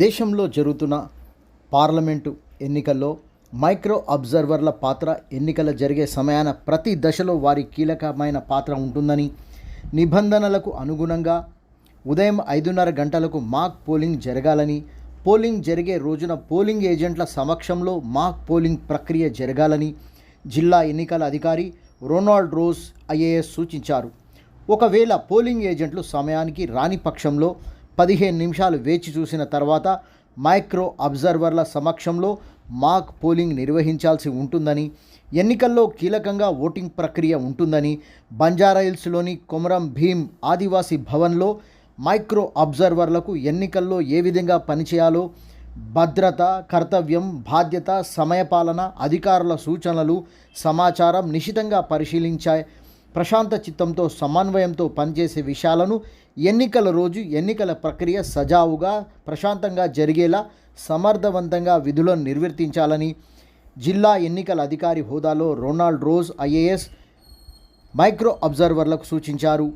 దేశంలో జరుగుతున్న పార్లమెంటు ఎన్నికల్లో మైక్రో అబ్జర్వర్ల పాత్ర ఎన్నికల జరిగే సమయాన ప్రతి దశలో వారి కీలకమైన పాత్ర ఉంటుందని నిబంధనలకు అనుగుణంగా ఉదయం ఐదున్నర గంటలకు మాక్ పోలింగ్ జరగాలని పోలింగ్ జరిగే రోజున పోలింగ్ ఏజెంట్ల సమక్షంలో మాక్ పోలింగ్ ప్రక్రియ జరగాలని జిల్లా ఎన్నికల అధికారి రొనాల్డ్ రోజ్ ఐఏఎస్ సూచించారు. ఒకవేళ పోలింగ్ ఏజెంట్లు సమయానికి రాని పక్షంలో పదిహేను నిమిషాలు వేచి చూసిన తర్వాత మైక్రో అబ్జర్వర్ల సమక్షంలో మాక్ పోలింగ్ నిర్వహించాల్సి ఉంటుందని ఎన్నికల్లో కీలకంగా ఓటింగ్ ప్రక్రియ ఉంటుందని బంజారాయిల్స్లోని కొమరం భీం ఆదివాసీ భవన్లో మైక్రో అబ్జర్వర్లకు ఎన్నికల్లో ఏ విధంగా పనిచేయాలో భద్రత కర్తవ్యం బాధ్యత సమయపాలన అధికారుల సూచనలు సమాచారం నిశితంగా పరిశీలించాయి. ప్రశాంత చిత్తంతో సమన్వయంతో పనిచేసే విషయాలను ఎన్నికల రోజు ఎన్నికల ప్రక్రియ సజావుగా ప్రశాంతంగా జరిగేలా సమర్థవంతంగా విధులను నిర్వర్తించాలని జిల్లా ఎన్నికల అధికారి హోదాలో రొనాల్డ్ రోజ్ ఐఏఎస్ మైక్రో అబ్జర్వర్లకు సూచించారు.